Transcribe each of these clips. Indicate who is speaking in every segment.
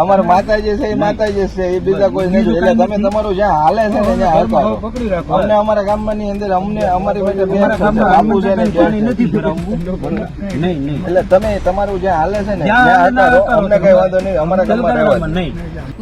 Speaker 1: અમારા માતાજી છે એ માતાજી છે એ બીજા કોઈ નથી. એટલે તમે તમારું જ્યાં હાલે છે ને ત્યાં હરકાવો અમને અમારા ગામમાં ની અંદર અમને અમારી પાસે બે બાપુ છે ને
Speaker 2: નથી નહીં નહીં
Speaker 1: એટલે તમે તમારું જ્યાં હાલે છે ને ત્યાં હરકાવો અમને કઈ વાંધો નહીં અમારા ગામમાં રહેવા
Speaker 2: નહીં.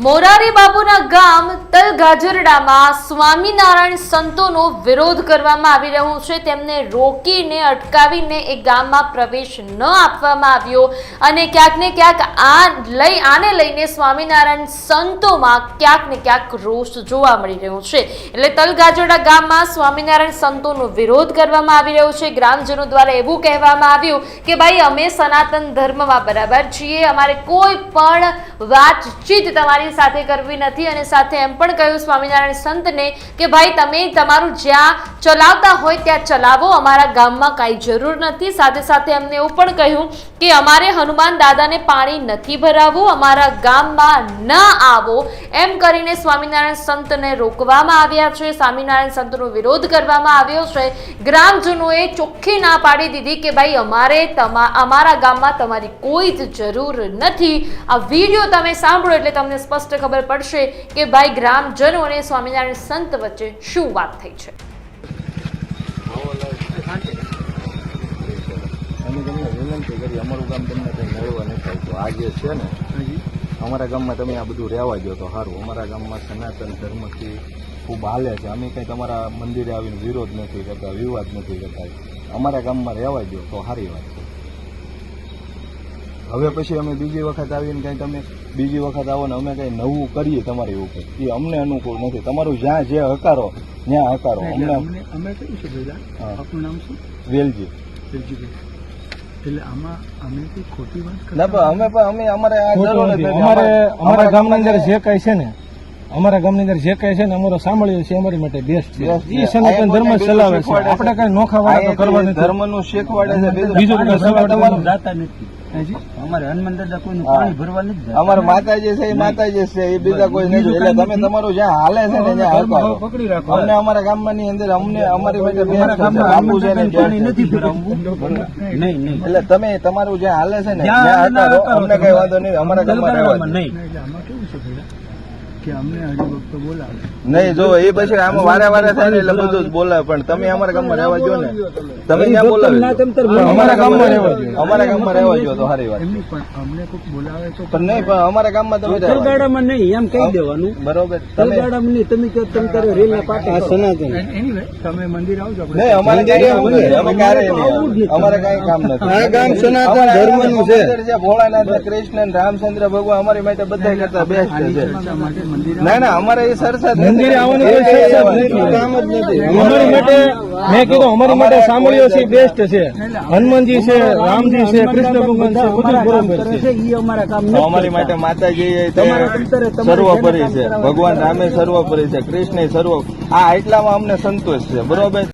Speaker 3: મોરારી બાપુના ગામ તલગાજરડામાં સ્વામિનારાયણ સંતોનો વિરોધ કરવામાં આવી રહ્યો છે. તેમને રોકીને અટકાવીને એ ગામમાં પ્રવેશ ન આપવામાં આવ્યો. અને ક્યાંક ને ક્યાંક આ લઈ આને લઈને સ્વામિનારાયણ સંતોમાં ક્યાંક ને ક્યાંક રોષ જોવા મળી રહ્યો છે. એટલે તલગાજોડા ગામમાં સ્વામિનારાયણ સંતોનો વિરોધ કરવામાં આવી રહ્યો છે. ગ્રામજનો દ્વારા એવું કહેવામાં આવ્યું કે, ભાઈ, અમે સનાતન ધર્મમાં બરાબર છીએ. અમારે કોઈ પણ વાતચીત તમારી સાથે કરવી નથી. અને સાથે એમ પણ કહ્યું સ્વામિનારાયણ સંતને કે, ભાઈ, તમે તમારું જ્યાં ચલાવતા હોય ત્યાં ચલાવો. અમારા ગામમાં કાંઈ જરૂર નથી. સાથે સાથે એમને એવું પણ કહ્યું કે, અમારે હનુમાન દાદાને પાણી નથી ભરાવવું. અમારા ગામમાં ન આવો. એમ કરીને સ્વામિનારાયણ સંતને રોકવામાં આવ્યા છે. સ્વામિનારાયણ સંતનો વિરોધ કરવામાં આવ્યો છે. ગ્રામજનોએ ચોખ્ખી ના પાડી દીધી કે ભાઈ, અમારે તમા, અમારા ગામમાં તમારી કોઈ જ જરૂર નથી. આ વીડિયો તમે સાંભળો એટલે તમને સ્પષ્ટ ખબર પડશે કે ભાઈ, ગ્રામજનો અને સ્વામિનારાયણ સંત વચ્ચે શું વાત થઈ છે.
Speaker 1: અમારું ગામ તમને કંઈ મળવા નથી આવતું. આ જે છે ને અમારા ગામમાં તમે આ બધું રહેવા દો તો સારું. અમારા ગામમાં સનાતન ધર્મથી ખૂબ હાલે છે. અમે કંઈ તમારા મંદિરે આવીને વિરોધ નથી કરતા વિવાદ નથી કરતા. અમારા ગામમાં રહેવા દો તો સારી વાત છે. હવે પછી અમે બીજી વખત આવીને કંઈ તમે બીજી વખત આવો ને અમે કંઈ નવું કરીએ તમારી ઉપર. એ અમને અનુકૂળ નથી. તમારું જ્યાં જે હકારો ત્યાં હકારો. અમને
Speaker 2: અમે છે ભેગા નામ શું?
Speaker 1: વેલજી.
Speaker 2: એટલે આમાં અમે કઈ ખોટી વાત
Speaker 1: ના પણ અમે પણ અમે અમારે આ જરૂર
Speaker 4: નથી.
Speaker 1: નથી.
Speaker 4: અમારે અમારા ગામની અંદર જે કઈ છે ને અમારા ગામની અંદર જે કઈ છે ને અમારો સાંભળ્યો છે અમારી માટે બેસ્ટ છે
Speaker 1: Best છે.
Speaker 4: એ સનાતન ધર્મ ચલાવે છે આપણે કઈ નોખા વાળા તો કરવા નથી
Speaker 1: ધર્મનું શીખવાડે છે બીજું
Speaker 4: બીજું કઈ
Speaker 1: તમારું
Speaker 2: જાતા નથી? અમારે પાણી ભરવા નથી. જતા.
Speaker 1: માતાજી છે એ માતાજી છે એ બીજા કોઈ નથી. એટલે તમે તમારું જ્યાં હાલે છે ને ત્યાં હરકાવો.
Speaker 2: પકડી રાખો.
Speaker 1: અમને અમારા ગામમાં ની અંદર અમને અમારી
Speaker 2: પાણી નથી નહીં નહીં.
Speaker 1: એટલે તમે તમારું જ્યાં હાલે છે ને ત્યાં અમને કઈ વાંધો નહીં. અમારા ગામમાં રહેવા
Speaker 2: નહીં. કે અમને હરિભક્તો બોલાવે
Speaker 1: નહીં જો એ પછી આમાં વારે વારે થાય ને એટલે બધું જ બોલાવે પણ તમે અમારા ગામમાં રહેવા જો ને તમે ત્યાં બોલાવી.
Speaker 4: અમારા ગામમાં રહેવા.
Speaker 1: અમારા ગામમાં રહેવા દો તો સારી વાત
Speaker 2: પણ અમને કોઈક બોલાવે તો
Speaker 1: પણ નહીં પણ અમારા ગામમાં તમે રહેવા
Speaker 2: નહીં એમ કહી દેવાનું
Speaker 1: બરોબર તમે
Speaker 2: ગાડામાં નહીં તમે કહો તમે તારે રેલના પાટે
Speaker 4: સનાતન.
Speaker 2: તમે મંદિર આવજો
Speaker 1: નહીં અમારે કઈ. અમારે કઈ કામ નથી
Speaker 4: આ ગામ સનાતન ધર્મનું છે.
Speaker 1: ભોળાનાથ કૃષ્ણ રામચંદ્ર ભગવાન અમારી માટે બધા કરતા બેસ્ટ છે ના ના અમારે એ સરસદ
Speaker 4: મંદિરે આવવાનું કોઈ સરસત નથી.
Speaker 1: કામ જ નથી.
Speaker 4: અમારી માટે મેં કીધું અમારી માટે સાંભળ્યો છે બેસ્ટ છે. હનુમાનજી છે રામજી છે કૃષ્ણ ભગવાન છે બધું બરોબર છે.
Speaker 2: અમારા
Speaker 1: માટે માતાજી સર્વોપરી છે. ભગવાન રામે સર્વોપરી છે કૃષ્ણ સર્વ આ એટલામાં અમને સંતોષ છે બરોબર?